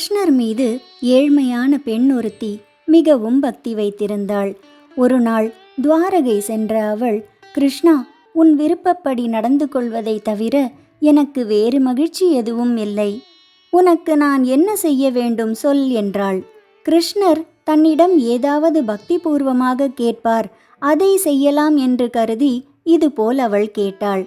கிருஷ்ணர் மீது ஏழ்மையான பெண் ஒருத்தி மிகவும் பக்தி வைத்திருந்தாள். ஒரு நாள் துவாரகை சென்ற அவள் கிருஷ்ணா உன் விருப்பப்படி நடந்து கொள்வதை தவிர எனக்கு வேறு மகிழ்ச்சி எதுவும் இல்லை. உனக்கு நான் என்ன செய்ய வேண்டும் சொல் என்றாள். கிருஷ்ணர் தன்னிடம் ஏதாவது பக்தி பூர்வமாக கேட்பார் அதை செய்யலாம் என்று கருதி இதுபோல் அவள் கேட்டாள்.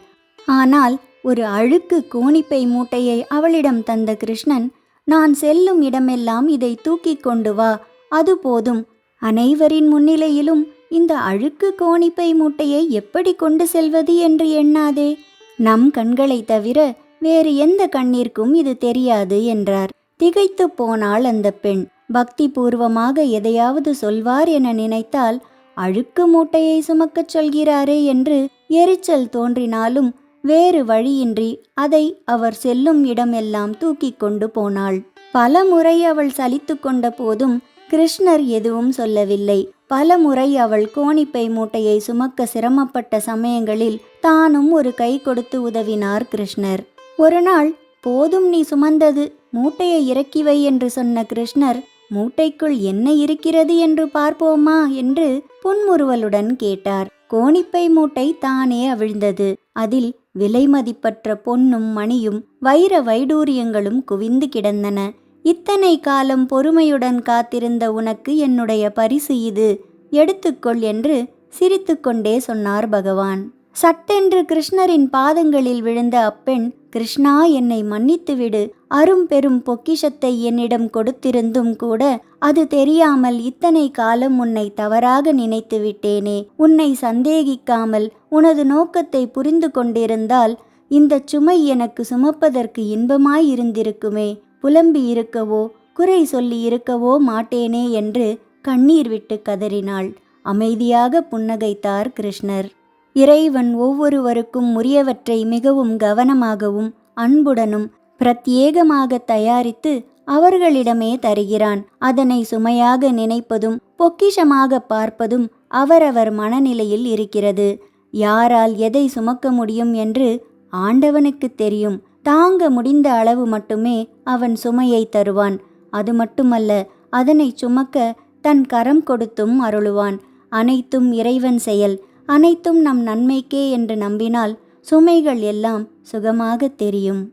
ஆனால் ஒரு அழுக்கு கோணிப்பை மூட்டையை அவளிடம் தந்த கிருஷ்ணன் நான் செல்லும் இடமெல்லாம் இதை தூக்கிக் கொண்டு வா அது போதும். அனைவரின் முன்னிலையிலும் இந்த அழுக்கு கோணிப்பை மூட்டையை எப்படி கொண்டு செல்வது என்று எண்ணாதே. நம் கண்களை தவிர வேறு எந்த கண்ணிற்கும் இது தெரியாது என்றார். திகைத்து போனாள் அந்த பெண். பக்தி பூர்வமாக எதையாவது சொல்வார் என நினைத்தால் அழுக்கு மூட்டையை சுமக்கச் சொல்கிறாரே என்று எரிச்சல் தோன்றினாலும் வேறு வழியின்றி அதை அவர் செல்லும் இடமெல்லாம் தூக்கிக் கொண்டு போனாள். பல முறை அவள் சலித்து கொண்ட போதும் கிருஷ்ணர் எதுவும் சொல்லவில்லை. பல முறை அவள் கோணிப்பை மூட்டையை சுமக்க சிரமப்பட்ட சமயங்களில் தானும் ஒரு கை கொடுத்து உதவினார் கிருஷ்ணர். ஒரு நாள் போதும் நீ சுமந்தது மூட்டையை இறக்கி வை என்று சொன்ன கிருஷ்ணர் மூட்டைக்குள் என்ன இருக்கிறது என்று பார்ப்போமா? என்று புன்முறுவலுடன் கேட்டார். கோணிப்பை மூட்டை தானே அவிழ்ந்தது. அதில் விலைமதிப்பற்ற பொன்னும் மணியும் வைர வைடூரியங்களும் குவிந்து கிடந்தன. இத்தனை காலம் பொறுமையுடன் காத்திருந்த உனக்கு என்னுடைய பரிசு இது. எடுத்துக்கொள் என்று சிரித்துக்கொண்டே சொன்னார் பகவான். சட்டென்று கிருஷ்ணரின் பாதங்களில் விழுந்த அப்பெண் கிருஷ்ணா என்னை மன்னித்துவிடு. அரும் பெரும் பொக்கிஷத்தை என்னிடம் கொடுத்திருந்தும் கூட அது தெரியாமல் இத்தனை காலம் உன்னை தவறாக நினைத்து விட்டேனே உன்னை சந்தேகிக்காமல் உனது நோக்கத்தை புரிந்து கொண்டிருந்தால் இந்த சுமை எனக்கு சுமப்பதற்கு இன்பமாயிருந்திருக்குமே புலம்பி இருக்கவோ குறை சொல்லி இருக்கவோ மாட்டேனே என்று கண்ணீர் விட்டு கதறினாள். அமைதியாக புன்னகைத்தார் கிருஷ்ணர். இறைவன் ஒவ்வொருவருக்கும் உரியவற்றை மிகவும் கவனமாகவும் அன்புடனும் பிரத்யேகமாக தயாரித்து அவர்களிடமே தருகிறான். அதனை சுமையாக நினைப்பதும் பொக்கிஷமாக பார்ப்பதும் அவரவர் மனநிலையில் இருக்கிறது. யாரால் எதை சுமக்க முடியும் என்று ஆண்டவனுக்கு தெரியும். தாங்க முடிந்த அளவு மட்டுமே அவன் சுமையை தருவான். அது மட்டுமல்ல அதனை சுமக்க தன் கரம் கொடுத்தும் அருளுவான். அனைத்தும் இறைவன் செயல். அனைத்தும் நம் நன்மைக்கே என்று நம்பினால் சுமைகள் எல்லாம் சுகமாக தெரியும்.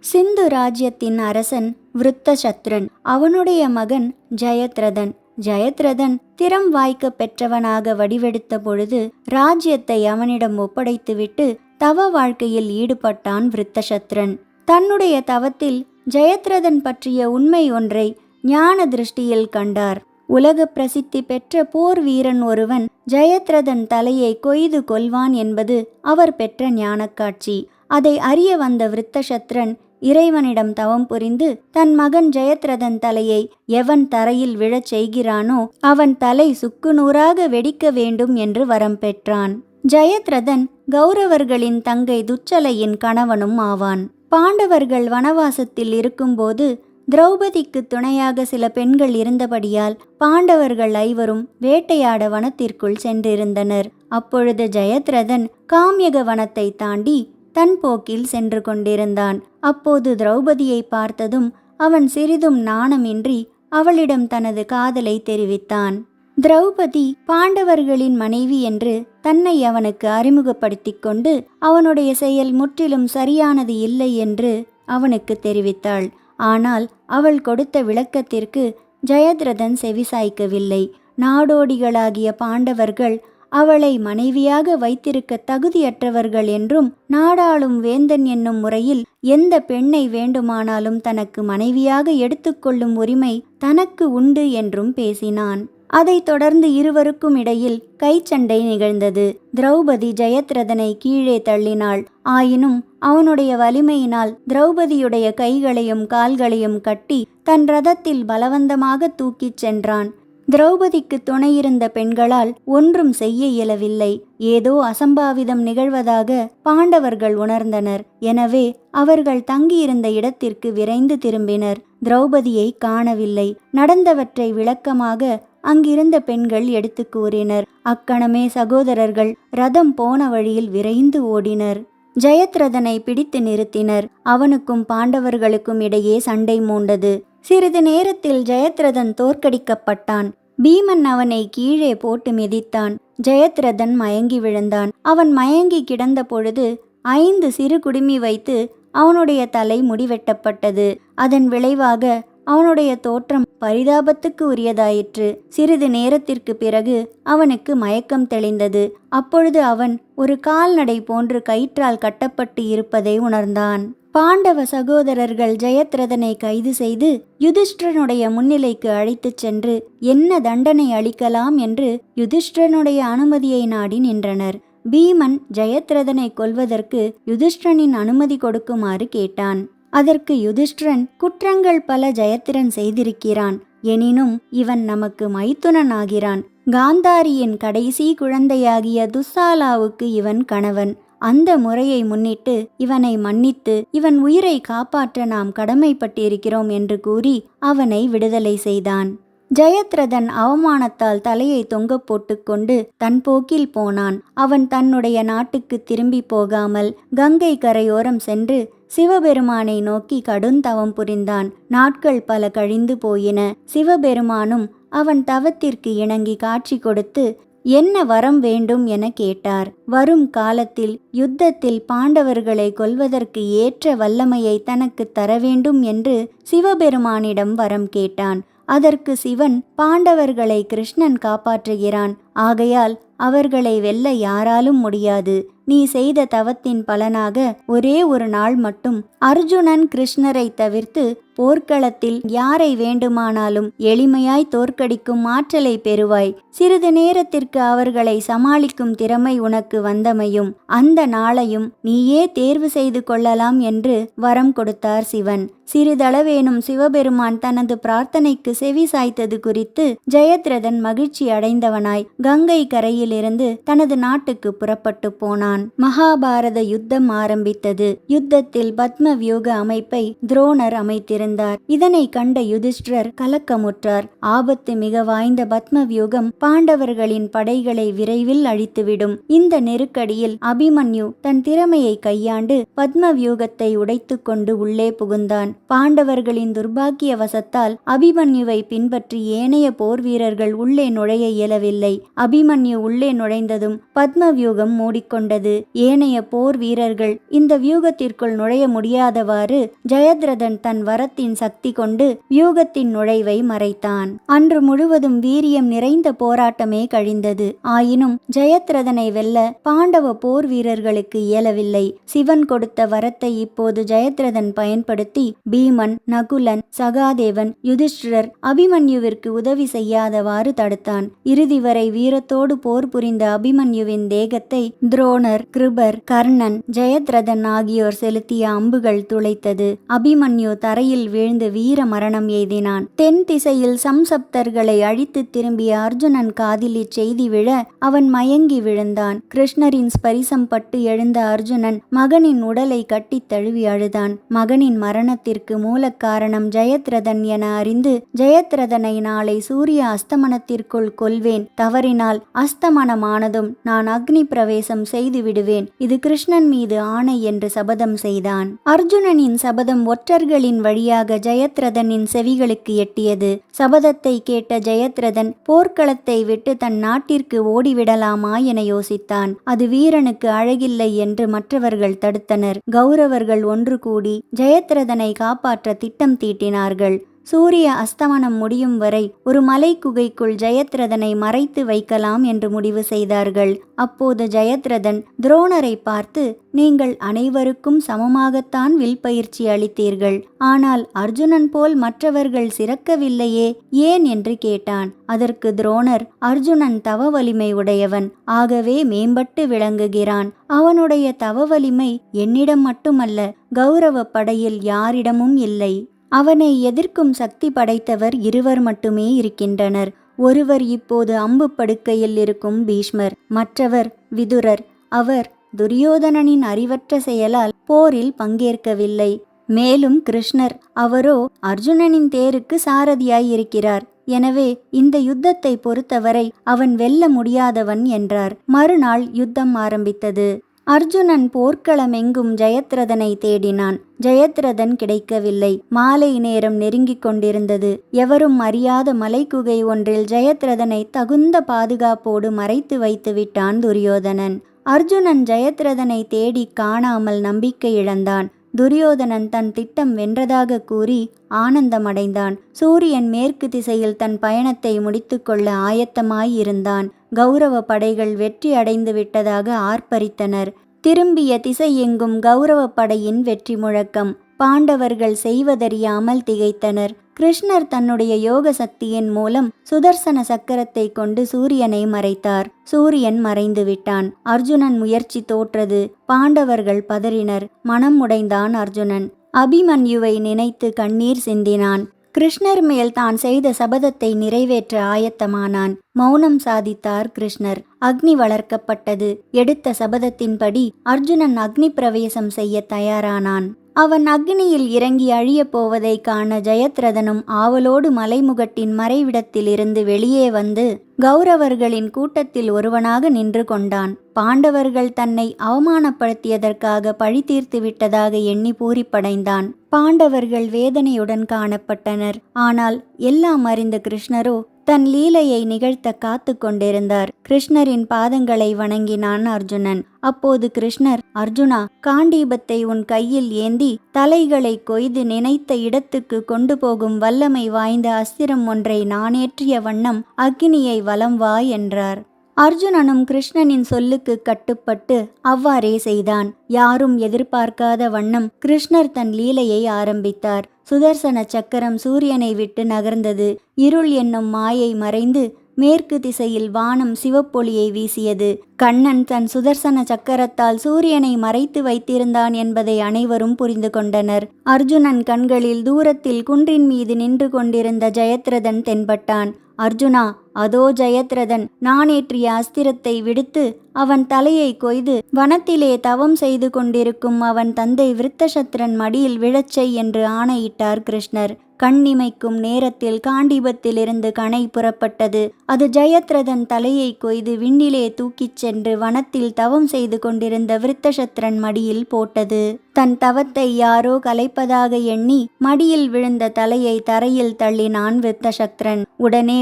சிந்து ராஜ்யத்தின் அரசன் விருத்தசத்ரன். அவனுடைய மகன் ஜெயத்ரதன். ஜெயத்ரதன் திறம் வாய்க்க பெற்றவனாக வடிவெடுத்த பொழுது ராஜ்யத்தை அவனிடம் ஒப்படைத்துவிட்டு தவ வாழ்க்கையில் ஈடுபட்டான் விருத்தசத்ரன். தன்னுடைய தவத்தில் ஜெயத்ரதன் பற்றிய உண்மை ஒன்றை ஞான திருஷ்டியில் கண்டார். உலக பிரசித்தி பெற்ற போர் வீரன் ஒருவன் ஜெயத்ரதன் தலையை கொய்து கொள்வான் என்பது அவர் பெற்ற ஞானக்காட்சி. அதை அறிய வந்த விருத்தசத்ரன் இறைவனிடம் தவம் புரிந்து தன் மகன் ஜெயத்ரதன் தலையை எவன் தரையில் விழச் செய்கிறானோ அவன் தலை சுக்குநூறாக வெடிக்க வேண்டும் என்று வரம் பெற்றான். ஜெயத்ரதன் கௌரவர்களின் தங்கை துச்சலையின் கணவனும் ஆவான். பாண்டவர்கள் வனவாசத்தில் இருக்கும்போது திரௌபதிக்கு துணையாக சில பெண்கள் இருந்தபடியால் பாண்டவர்கள் ஐவரும் வேட்டையாட வனத்திற்குள் சென்றிருந்தனர். அப்பொழுது ஜெயத்ரதன் காம்யக வனத்தை தாண்டி தன் போக்கில் சென்று கொண்டிருந்தான். அப்போது திரௌபதியை பார்த்ததும் அவன் சிறிதும் நாணமின்றி அவளிடம் தனது காதலை தெரிவித்தான். திரௌபதி பாண்டவர்களின் மனைவி என்று தன்னை அவனுக்கு அறிமுகப்படுத்தி கொண்டு அவனுடைய செயல் முற்றிலும் சரியானது இல்லை என்று அவனுக்கு தெரிவித்தாள். ஆனால் அவள் கொடுத்த விளக்கத்திற்கு ஜெயத்ரதன் செவிசாய்க்கவில்லை. நாடோடிகளாகிய பாண்டவர்கள் அவளை மனைவியாக வைத்திருக்க தகுதியற்றவர்கள் என்றும் நாடாளும் வேந்தன் என்னும் முறையில் எந்த பெண்ணை வேண்டுமானாலும் தனக்கு மனைவியாக எடுத்துக்கொள்ளும் உரிமை தனக்கு உண்டு என்றும் பேசினான். அதைத் தொடர்ந்து இருவருக்கும் இடையில் கைச்சண்டை நிகழ்ந்தது. திரௌபதி ஜெயத்ரதனை கீழே தள்ளினாள். ஆயினும் அவனுடைய வலிமையினால் திரௌபதியுடைய கைகளையும் கால்களையும் கட்டி தன் ரதத்தில் பலவந்தமாக தூக்கிச் சென்றான். திரௌபதிக்கு துணையிருந்த பெண்களால் ஒன்றும் செய்ய இயலவில்லை. ஏதோ அசம்பாவிதம் நிகழ்வதாக பாண்டவர்கள் உணர்ந்தனர். எனவே அவர்கள் தங்கியிருந்த இடத்திற்கு விரைந்து திரும்பினர். திரௌபதியை காணவில்லை. நடந்தவற்றை விளக்கமாக அங்கிருந்த பெண்கள் எடுத்து கூறினர். அக்கணமே சகோதரர்கள் ரதம் போன வழியில் விரைந்து ஓடினர். ஜெயத்ரதனை பிடித்து நிறுத்தினர். அவனுக்கும் பாண்டவர்களுக்கும் இடையே சண்டை மூண்டது. சிறிது நேரத்தில் ஜெயத்ரதன் தோற்கடிக்கப்பட்டான். பீமன் அவனை கீழே போட்டு மிதித்தான். ஜெயத்ரதன் மயங்கி விழுந்தான். அவன் மயங்கி கிடந்த பொழுது ஐந்து சிறு குடுமி வைத்து அவனுடைய தலை முடிவெட்டப்பட்டது. அதன் விளைவாக அவனுடைய தோற்றம் பரிதாபத்துக்கு உரியதாயிற்று. சிறிது நேரத்திற்கு பிறகு அவனுக்கு மயக்கம் தெளிந்தது. அப்பொழுது அவன் ஒரு கால்நடை போன்று கயிற்றால் கட்டப்பட்டு இருப்பதை உணர்ந்தான். பாண்டவ சகோதரர்கள் ஜெயத்ரதனை கைது செய்து யுதிஷ்டிரனுடைய முன்னிலைக்கு அழைத்துச் சென்று என்ன தண்டனை அளிக்கலாம் என்று யுதிஷ்டிரனுடைய அனுமதியை நாடி நின்றனர். பீமன் ஜெயத்ரதனை கொல்வதற்கு யுதிஷ்டிரனின் அனுமதி கொடுக்குமாறு கேட்டான். அதற்கு யுதிஷ்டிரன் குற்றங்கள் பல ஜெயத்திரன் செய்திருக்கிறான். எனினும் இவன் நமக்கு மைத்துனன் ஆகிறான் காந்தாரியின் கடைசி குழந்தையாகிய துசாலாவுக்கு இவன் கணவன். அந்த முறையை முன்னிட்டு இவனை மன்னித்து இவன் உயிரை காப்பாற்ற நாம் கடமைப்பட்டிருக்கிறோம் என்று கூறி அவனை விடுதலை செய்தான். ஜெயத்ரதன் அவமானத்தால் தலையை தொங்க போட்டுக்கொண்டு தன் போக்கில் போனான். அவன் தன்னுடைய நாட்டுக்கு திரும்பி போகாமல் கங்கை கரையோரம் சென்று சிவபெருமானை நோக்கி கடுந்தவம் புரிந்தான். நாட்கள் பல கழிந்து போயின. சிவபெருமானும் அவன் தவத்திற்கு இணங்கி காட்சி கொடுத்து என்ன வரம் வேண்டும் என கேட்டார். வரும் காலத்தில் யுத்தத்தில் பாண்டவர்களை கொல்வதற்கு ஏற்ற வல்லமையை தனக்கு தர வேண்டும் என்று சிவபெருமானிடம் வரம் கேட்டான். அதற்கு சிவன் பாண்டவர்களை கிருஷ்ணன் காப்பாற்றுகிறான். ஆகையால் அவர்களை வெல்ல யாராலும் முடியாது. நீ செய்த தவத்தின் பலனாக ஒரே ஒரு நாள் மட்டும் அர்ஜுனன் கிருஷ்ணரை தவிர்த்து போர்க்களத்தில் யாரை வேண்டுமானாலும் எளிமையாய் தோற்கடிக்கும் ஆற்றலை பெறுவாய். சிறிது நேரத்திற்கு அவர்களை சமாளிக்கும் திறமை உனக்கு வந்தமையும் அந்த நாளையும் நீயே தேர்வு செய்து கொள்ளலாம் என்று வரம் கொடுத்தார் சிவன். சிறிதளவேனும் சிவபெருமான் தனது பிரார்த்தனைக்கு செவி சாய்த்தது குறித்து ஜெயத்ரதன் மகிழ்ச்சி அடைந்தவனாய் கங்கை கரையிலிருந்து தனது நாட்டுக்கு புறப்பட்டு போனான். மகாபாரத யுத்தம் ஆரம்பித்தது. யுத்தத்தில் பத்ம வியூக அமைப்பை துரோணர் அமைத்திருந்தார். இதனை கண்ட யுதிஷ்டர் கலக்கமுற்றார். ஆபத்து மிக வாய்ந்த பத்ம வியூகம் பாண்டவர்களின் படைகளை விரைவில் அழித்துவிடும். இந்த நெருக்கடியில் அபிமன்யு தன் திறமையை கையாண்டு பத்ம வியூகத்தை உடைத்து கொண்டு உள்ளே புகுந்தான். பாண்டவர்களின் துர்பாக்கிய வசத்தால் அபிமன்யுவை பின்பற்றி ஏன் ஏனைய போர் வீரர்கள் உள்ளே நுழைய இயலவில்லை. அபிமன்யு உள்ளே நுழைந்ததும் பத்ம வியூகம் மூடிக்கொண்டது. ஏனைய போர் வீரர்கள் இந்த வியூகத்திற்குள் நுழைய முடியாதவாறு ஜெயத்ரதன் தன் வரத்தின் சக்தி கொண்டு வியூகத்தின் நுழைவை மறைத்தான். அன்று முழுவதும் வீரியம் நிறைந்த போராட்டமே கழிந்தது. ஆயினும் ஜெயத்ரதனை வெல்ல பாண்டவ போர் வீரர்களுக்கு இயலவில்லை. சிவன் கொடுத்த வரத்தை இப்போது ஜெயத்ரதன் பயன்படுத்தி பீமன் நகுலன் சகாதேவன் யுதிஷ்டிரர் அபிமன்யுவிற்கு உதவி செய்யாதவாறு தடுத்தான். இறுதி வரை வீரத்தோடு போர் புரிந்த அபிமன்யுவின் தேகத்தை துரோணர் கிருபர் கர்ணன் ஜெயத்ரதன் ஆகியோர் செலுத்திய அம்புகள் துளைத்தது. அபிமன்யு தரையில் வீழ்ந்து வீர மரணம் எய்தினான். தென் திசையில் சம்சப்தர்களை அழித்து திரும்பிய அர்ஜுனன் காதில் இச்செய்தி விழ அவன் மயங்கி விழுந்தான். கிருஷ்ணரின் ஸ்பரிசம் பட்டு எழுந்த அர்ஜுனன் மகனின் உடலை கட்டித் தழுவி அழுதான். மகனின் மரணத்திற்கு மூல காரணம் ஜெயத்ரதன் என அறிந்து ஜெயத்ரதனை நாளை சூரிய அஸ்தமனத்திற்குள் கொல்வேன் தவறினால் அஸ்தமனமானதும் நான் அக்னி பிரவேசம் செய்து விடுவேன். இது கிருஷ்ணன் மீது ஆணை என்று சபதம் செய்தான். அர்ஜுனனின் சபதம் ஒற்றர்களின் வழியாக ஜெயத்ரதனின் செவிகளுக்கு எட்டியது. சபதத்தை கேட்ட ஜெயத்ரதன் போர்க்களத்தை விட்டு தன் நாட்டிற்கு ஓடிவிடலாமா என யோசித்தான். அது வீரனுக்கு அழகில்லை என்று மற்றவர்கள் தடுத்தனர். கௌரவர்கள் ஒன்று கூடி ஜெயத்ரதனை காப்பாற்ற திட்டம் தீட்டினார்கள். சூரிய அஸ்தமனம் முடியும் வரை ஒரு மலை குகைக்குள் ஜெயத்ரதனை மறைத்து வைக்கலாம் என்று முடிவு செய்தார்கள். அப்போது ஜெயத்ரதன் துரோணரை பார்த்து நீங்கள் அனைவருக்கும் சமமாகத்தான் வில் பயிற்சி அளித்தீர்கள். ஆனால் அர்ஜுனன் போல் மற்றவர்கள் சிறக்கவில்லையே? ஏன்? என்று கேட்டான். அதற்கு துரோணர் அர்ஜுனன் தவ வலிமை உடையவன். ஆகவே மேம்பட்டு விளங்குகிறான். அவனுடைய தவ வலிமை என்னிடம் மட்டுமல்ல கௌரவ படையில் யாரிடமும் இல்லை. அவனை எதிர்க்கும் சக்தி படைத்தவர் இருவர் மட்டுமே இருக்கின்றனர். ஒருவர் இப்போது அம்பு படுக்கையில் இருக்கும் பீஷ்மர் மற்றவர் விதுரர். அவர் துரியோதனனின் அறிவற்ற செயலால் போரில் பங்கேற்கவில்லை. மேலும் கிருஷ்ணர் அவரோ அர்ஜுனனின் தேருக்கு சாரதியாயிருக்கிறார் எனவே இந்த யுத்தத்தை பொறுத்தவரை அவன் வெல்ல முடியாதவன் என்றார். மறுநாள் யுத்தம் ஆரம்பித்தது. அர்ஜுனன் போர்க்களமெங்கும் ஜெயத்ரதனை தேடினான். ஜெயத்ரதன் கிடைக்கவில்லை. மாலை நேரம் நெருங்கிக் கொண்டிருந்தது. எவரும் அறியாத மலைக்குகை ஒன்றில் ஜெயத்ரதனை தகுந்த பாதுகாப்போடு மறைத்து வைத்து விட்டான் துரியோதனன். அர்ஜுனன் ஜெயத்ரதனை தேடி காணாமல் நம்பிக்கை இழந்தான். துரியோதனன் தன் திட்டம் வென்றதாக கூறி ஆனந்தமடைந்தான். சூரியன் மேற்கு திசையில் தன் பயணத்தை முடித்துக்கொள்ள ஆயத்தமாயிருந்தான். கௌரவ படைகள் வெற்றி அடைந்து விட்டதாக ஆர்ப்பரித்தனர். திரும்பிய திசையெங்கும் கௌரவ படையின் வெற்றி முழக்கம். பாண்டவர்கள் செய்வதறியாமல் திகைத்தனர். கிருஷ்ணர் தன்னுடைய யோக சக்தியின் மூலம் சுதர்சன சக்கரத்தை கொண்டு சூரியனை மறைத்தார். சூரியன் மறைந்து விட்டான். அர்ஜுனன் முயற்சி தோற்றது. பாண்டவர்கள் பதறினர். மனம் உடைந்தான் அர்ஜுனன். அபிமன்யுவை நினைத்து கண்ணீர் சிந்தினான். கிருஷ்ணர் மேல் தான் செய்த சபதத்தை நிறைவேற்ற ஆயத்தமானான். மௌனம் சாதித்தார் கிருஷ்ணர். அக்னி வளர்க்கப்பட்டது. எடுத்த சபதத்தின்படி அர்ஜுனன் அக்னி பிரவேசம் செய்ய தயாரானான். அவன் அக்னியில் இறங்கி அழியப் போவதைக் காண ஜெயத்ரதனும் ஆவலோடு மலைமுகட்டின் மறைவிடத்திலிருந்து வெளியே வந்து கௌரவர்களின் கூட்டத்தில் ஒருவனாக நின்று கொண்டான். பாண்டவர்கள் தன்னை அவமானப்படுத்தியதற்காக பழி தீர்த்து விட்டதாக எண்ணி பூரிப்படைந்தான். பாண்டவர்கள் வேதனையுடன் காணப்பட்டனர். ஆனால் எல்லாம் அறிந்த கிருஷ்ணரோ தன் லீலையை நிகழ்த்த காத்து கொண்டிருந்தார். கிருஷ்ணரின் பாதங்களை வணங்கினான் அர்ஜுனன். அப்போது கிருஷ்ணர் அர்ஜுனா காண்டீபத்தை உன் கையில் ஏந்தி தலைகளை கொய்து நினைத்த இடத்துக்கு கொண்டு போகும் வல்லமை வாய்ந்த அஸ்திரம் ஒன்றை நானேற்றிய வண்ணம் அக்னியை வலம் வா என்றார். அர்ஜுனனும் கிருஷ்ணனின் சொல்லுக்கு கட்டுப்பட்டு அவ்வாறே செய்தான். யாரும் எதிர்பார்க்காத வண்ணம் கிருஷ்ணர் தன் லீலையை ஆரம்பித்தார். சுதர்சன சக்கரம் சூரியனை விட்டு நகர்ந்தது. இருள் என்னும் மாயை மறைந்து மேற்கு திசையில் வானம் சிவப்பொளியை வீசியது. கண்ணன் தன் சுதர்சன சக்கரத்தால் சூரியனை மறைத்து வைத்திருந்தான் என்பதை அனைவரும் புரிந்து கொண்டனர். அர்ஜுனன் கண்களில் தூரத்தில் குன்றின் மீது நின்று கொண்டிருந்த ஜெயத்ரதன் தென்பட்டான். அர்ஜுனா அதோ ஜெயத்ரதன் நானேற்றிய அஸ்திரத்தை விடுத்து அவன் தலையை கொய்து வனத்திலே தவம் செய்து கொண்டிருக்கும் அவன் தந்தை விருத்தசத்ரன் மடியில் விழச்செய் என்று ஆணையிட்டார் கிருஷ்ணர். கண்ணிமைக்கும் நேரத்தில் காண்டிபத்திலிருந்து கணை புறப்பட்டது. அது ஜெயத்ரதன் தலையை கொய்து விண்ணிலே தூக்கிச் சென்று வனத்தில் தவம் செய்து கொண்டிருந்த விருத்தசத்ரன் மடியில் போட்டது. தன் தவத்தை யாரோ கலைப்பதாக எண்ணி மடியில் விழுந்த தலையை தரையில் தள்ளினான் விருத்தசத்ரன் உடனே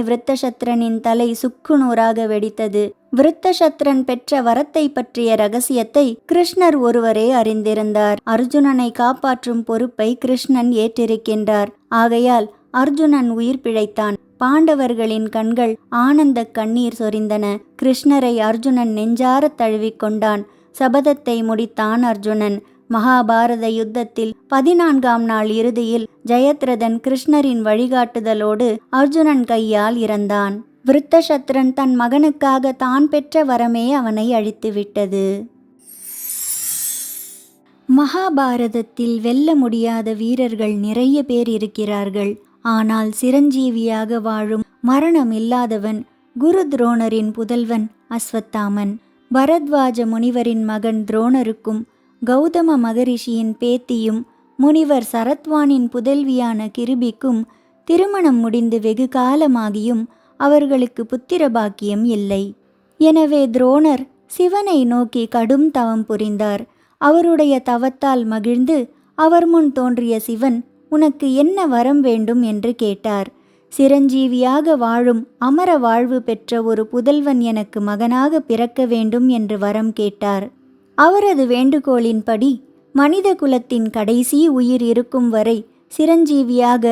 விருத்தசத்ரனின் தலை சுக்குநூறாக வெடித்தது. விருத்தசத்ரன் பெற்ற வரத்தை பற்றிய ரகசியத்தை கிருஷ்ணர் ஒருவரே அறிந்திருந்தார். அர்ஜுனனை காப்பாற்றும் பொறுப்பை கிருஷ்ணன் ஏற்றிருக்கின்றார். ஆகையால் அர்ஜுனன் உயிர் பிழைத்தான். பாண்டவர்களின் கண்கள் ஆனந்த கண்ணீர் சொரிந்தன. கிருஷ்ணரை அர்ஜுனன் நெஞ்சாரத் தழுவிக்கொண்டான். சபதத்தை முடித்தான் அர்ஜுனன். மகாபாரத யுத்தத்தில் பதினான்காம் நாள் இறுதியில் ஜெயத்ரதன் கிருஷ்ணரின் வழிகாட்டுதலோடு அர்ஜுனன் கையால் இறந்தான். விருத்தசத்ரன் தன் மகனுக்காக தான் பெற்ற வரமே அவனை அழித்துவிட்டது. மகாபாரதத்தில் வெல்ல முடியாத வீரர்கள் நிறைய பேர் இருக்கிறார்கள். ஆனால் சிரஞ்சீவியாக வாழும் மரணம் இல்லாதவன் குரு துரோணரின் புதல்வன் அஸ்வத்தாமன். பரத்வாஜ முனிவரின் மகன் துரோணருக்கும் கௌதம மகரிஷியின் பேத்தியும் முனிவர் சரத்வானின் புதல்வியான கிருபிக்கும் திருமணம் முடிந்து வெகு காலமாகியும் அவர்களுக்கு புத்திர பாக்கியம் இல்லை. எனவே துரோணர் சிவனை நோக்கி கடும் தவம் புரிந்தார். அவருடைய தவத்தால் மகிழ்ந்து அவர் முன் தோன்றிய சிவன் உனக்கு என்ன வரம் வேண்டும் என்று கேட்டார். சிரஞ்சீவியாக வாழும் அமர வாழ்வு பெற்ற ஒரு புதல்வன் எனக்கு மகனாக பிறக்க வேண்டும் என்று வரம் கேட்டார். அவரது வேண்டுகோளின்படி மனித குலத்தின் கடைசி உயிர் இருக்கும் வரை சிரஞ்சீவியாக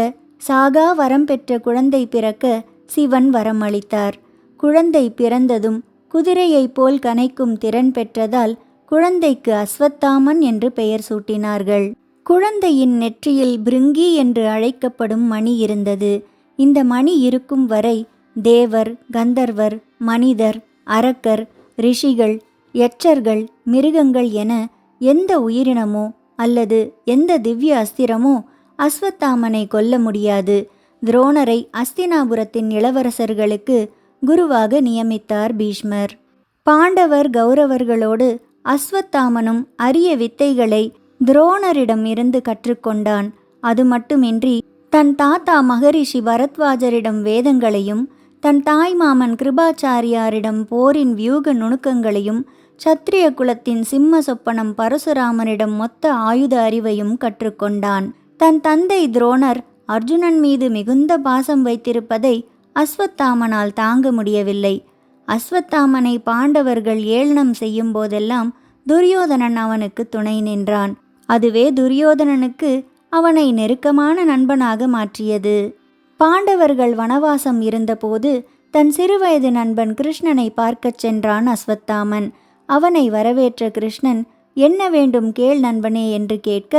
சாகா வரம் பெற்ற குழந்தை பிறக்க சிவன் வரமளித்தார். குழந்தை பிறந்ததும் குதிரையைப் போல் கனைக்கும் திறன் பெற்றதால் குழந்தைக்கு அஸ்வத்தாமன் என்று பெயர் சூட்டினார்கள். குழந்தையின் நெற்றியில் பிருங்கி என்று அழைக்கப்படும் மணி இருந்தது. இந்த மணி இருக்கும் வரை தேவர் கந்தர்வர் மனிதர் அரக்கர் ரிஷிகள் எச்சர்கள் மிருகங்கள் என எந்த உயிரினமோ அல்லது எந்த திவ்ய அஸ்திரமோ அஸ்வத்தாமனை கொல்ல முடியாது. துரோணரை அஸ்தினாபுரத்தின் இளவரசர்களுக்கு குருவாக நியமித்தார் பீஷ்மர். பாண்டவர் கௌரவர்களோடு அஸ்வத்தாமனும் அரிய வித்தைகளை துரோணரிடம் இருந்து கற்றுக்கொண்டான். அது மட்டுமின்றி தன் தாத்தா மகரிஷி பரத்வாஜரிடம் வேதங்களையும் தன் தாய் மாமன் கிருபாச்சாரியாரிடம் போரின் வியூக நுணுக்கங்களையும் சத்திரிய குலத்தின் சிம்ம சொப்பனம் பரசுராமனிடம் மொத்த ஆயுத அறிவையும் கற்றுக்கொண்டான். தன் தந்தை துரோணர் அர்ஜுனன் மீது மிகுந்த பாசம் வைத்திருப்பதை அஸ்வத்தாமனால் தாங்க முடியவில்லை. அஸ்வத்தாமனை பாண்டவர்கள் ஏளனம் செய்யும் போதெல்லாம் துரியோதனன் அவனுக்கு துணை நின்றான். அதுவே துரியோதனனுக்கு அவனை நெருக்கமான நண்பனாக மாற்றியது. பாண்டவர்கள் வனவாசம் இருந்தபோது தன் சிறுவயது நண்பன் கிருஷ்ணனை பார்க்கச் சென்றான் அஸ்வத்தாமன். அவனை வரவேற்ற கிருஷ்ணன் என்ன வேண்டும் கேள் நண்பனே என்று கேட்க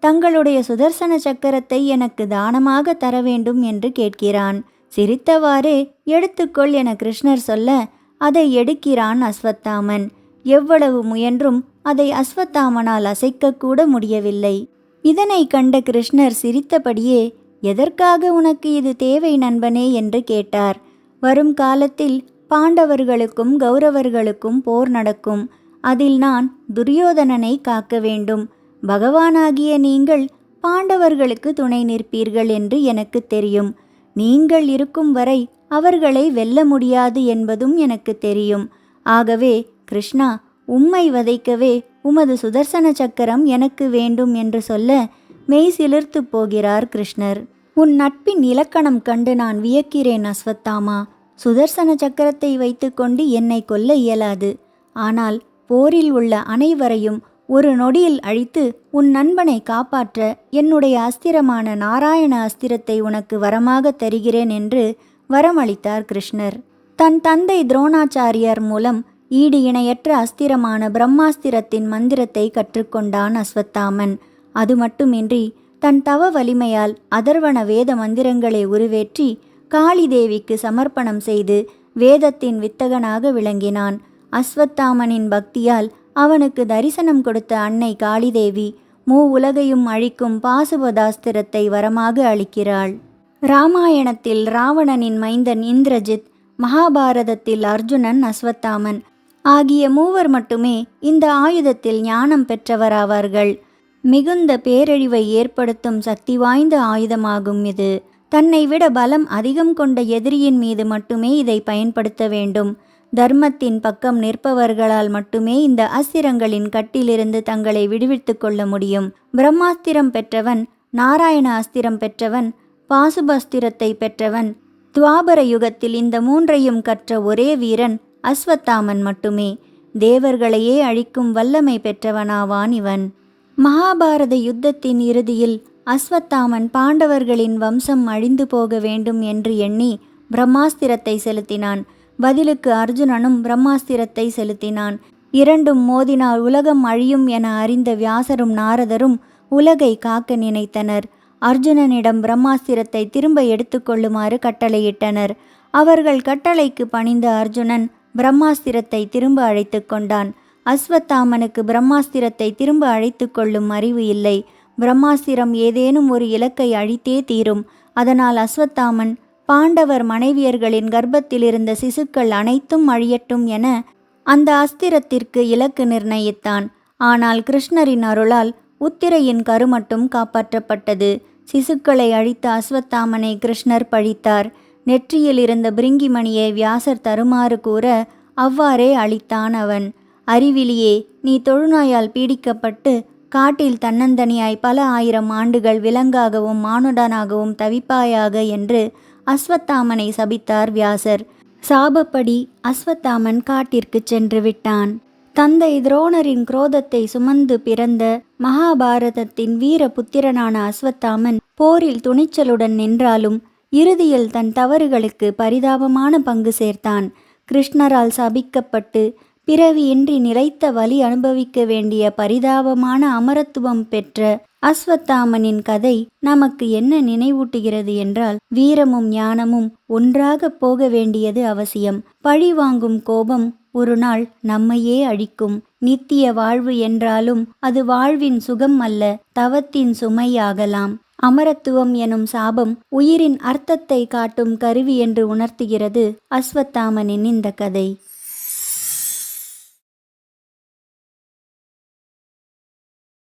தங்களுடைய சுதர்சன சக்கரத்தை எனக்கு தானமாக தர வேண்டும் என்று கேட்கிறான். சிரித்தவாறே எடுத்துக்கொள் என கிருஷ்ணர் சொல்ல அதை எடுக்கிறான் அஸ்வத்தாமன். எவ்வளவு முயன்றும் அதை அஸ்வத்தாமனால் அசைக்கக்கூட முடியவில்லை. இதனை கண்ட கிருஷ்ணர் சிரித்தபடியே எதற்காக உனக்கு இது தேவை நண்பனே? என்று கேட்டார். வரும் காலத்தில் பாண்டவர்களுக்கும் கௌரவர்களுக்கும் போர் நடக்கும். அதில் நான் துரியோதனனை காக்க வேண்டும். பகவானாகிய நீங்கள் பாண்டவர்களுக்கு துணை நிற்பீர்கள் என்று எனக்கு தெரியும். நீங்கள் இருக்கும் வரை அவர்களை வெல்ல முடியாது என்பதும் எனக்கு தெரியும். ஆகவே கிருஷ்ணா உம்மை வதைக்கவே உமது சுதர்சன சக்கரம் எனக்கு வேண்டும் என்று சொல்ல மெய் சிலிர்த்து போகிறார் கிருஷ்ணர். உன் நட்பின் இலக்கணம் கண்டு நான் வியக்கிறேன் அஸ்வத்தாமா. சுதர்சன சக்கரத்தை வைத்துக்கொண்டு என்னை கொல்ல இயலாது. ஆனால் போரில் உள்ள அனைவரையும் ஒரு நொடியில் அழித்து உன் நண்பனை காப்பாற்ற என்னுடைய அஸ்திரமான நாராயண அஸ்திரத்தை உனக்கு வரமாக தருகிறேன் என்று வரமளித்தார் கிருஷ்ணர். தன் தந்தை துரோணாச்சாரியார் மூலம் ஈடு இணையற்ற அஸ்திரமான பிரம்மாஸ்திரத்தின் மந்திரத்தை கற்றுக்கொண்டான் அஸ்வத்தாமன். அது மட்டுமின்றி தன் தவ வலிமையால் அதர்வன வேத மந்திரங்களை உருவேற்றி காளி தேவிக்கு சமர்ப்பணம் செய்து வேதத்தின் வித்தகனாக விளங்கினான். அஸ்வத்தாமனின் பக்தியால் அவனுக்கு தரிசனம் கொடுத்த அன்னை காளிதேவி மூ உலகையும் அழிக்கும் பாசுபதாஸ்திரத்தை வரமாக அளிக்கிறாள். ராமாயணத்தில் ராவணனின் மைந்தன் இந்திரஜித் மகாபாரதத்தில் அர்ஜுனன் அஸ்வத்தாமன் ஆகிய மூவர் மட்டுமே இந்த ஆயுதத்தில் ஞானம் பெற்றவராவார்கள். மிகுந்த பேரழிவை ஏற்படுத்தும் சக்தி வாய்ந்த ஆயுதமாகும் இது. தன்னை விட பலம் அதிகம் கொண்ட எதிரியின் மீது மட்டுமே இதை பயன்படுத்த வேண்டும். தர்மத்தின் பக்கம் நிற்பவர்களால் மட்டுமே இந்த அஸ்திரங்களின் கட்டிலிருந்து தங்களை விடுவித்து கொள்ள முடியும். பிரம்மாஸ்திரம் பெற்றவன் நாராயண அஸ்திரம் பெற்றவன் பாசுபஸ்திரத்தை பெற்றவன் துவாபர யுகத்தில் இந்த மூன்றையும் கற்ற ஒரே வீரன் அஸ்வத்தாமன் மட்டுமே. தேவர்களையே அழிக்கும் வல்லமை பெற்றவனாவான் இவன். மகாபாரத யுத்தத்தின் இறுதியில் அஸ்வத்தாமன் பாண்டவர்களின் வம்சம் அழிந்து போக வேண்டும் என்று எண்ணி பிரம்மாஸ்திரத்தை செலுத்தினான். பதிலுக்கு அர்ஜுனனும் பிரம்மாஸ்திரத்தை செலுத்தினான். இரண்டும் மோதினால் உலகம் அழியும் என அறிந்த வியாசரும் நாரதரும் உலகை காக்க நினைத்தனர். அர்ஜுனனிடம் பிரம்மாஸ்திரத்தை திரும்ப எடுத்துக்கொள்ளுமாறு கட்டளையிட்டனர். அவர்கள் கட்டளைக்கு பணிந்த அர்ஜுனன் பிரம்மாஸ்திரத்தை திரும்ப அழைத்து கொண்டான். அஸ்வத்தாமனுக்கு பிரம்மாஸ்திரத்தை திரும்ப அழைத்து கொள்ளும் அறிவு இல்லை. பிரம்மாஸ்திரம் ஏதேனும் ஒரு இலக்கை அழித்தே தீரும். அதனால் அஸ்வத்தாமன் பாண்டவர் மனைவியர்களின் கர்ப்பத்தில் இருந்த சிசுக்கள் அனைத்தும் அழியட்டும் என அந்த அஸ்திரத்திற்கு இலக்கு நிர்ணயித்தான். ஆனால் கிருஷ்ணரின் அருளால் உத்திரையின் கரு மட்டும் காப்பாற்றப்பட்டது. சிசுக்களை அழித்த அஸ்வத்தாமனை கிருஷ்ணர் பழித்தார். நெற்றியில் இருந்த பிரிங்கிமணியை வியாசர் தருமாறு கூற அவ்வாறே அழித்தான் அவன். அறிவிலியே நீ தொழுநோயால் பீடிக்கப்பட்டு காட்டில் தன்னந்தனியாய் பல ஆயிரம் ஆண்டுகள் விலங்காகவும் மானுடனாகவும் தவிப்பாயாக என்று அஸ்வத்தாமனை சபித்தார் வியாசர். சாபப்படி அஸ்வத்தாமன் காட்டிற்கு சென்று விட்டான் தந்தை துரோணரின் குரோதத்தை சுமந்து பிறந்த மகாபாரதத்தின் வீர புத்திரனான அஸ்வத்தாமன் போரில் துணிச்சலுடன் நின்றாலும் இறுதியில் தன் தவறுகளுக்கு பரிதாபமான பங்கு சேர்த்தான். கிருஷ்ணரால் சபிக்கப்பட்டு பிறவியின்றி நிலைத்த வழி அனுபவிக்க வேண்டிய பரிதாபமான அமரத்துவம் பெற்ற அஸ்வத்தாமனின் கதை நமக்கு என்ன நினைவூட்டுகிறது என்றால் வீரமும் ஞானமும் ஒன்றாக போக வேண்டியது அவசியம். பழி வாங்கும் கோபம் ஒரு நாள் நம்மையே அழிக்கும். நித்திய வாழ்வு என்றாலும் அது வாழ்வின் சுகம் அல்ல தவத்தின் சுமையாகலாம். அமரத்துவம் எனும் சாபம் உயிரின் அர்த்தத்தை காட்டும் கருவி என்று உணர்த்துகிறது அஸ்வத்தாமனின் இந்த கதை.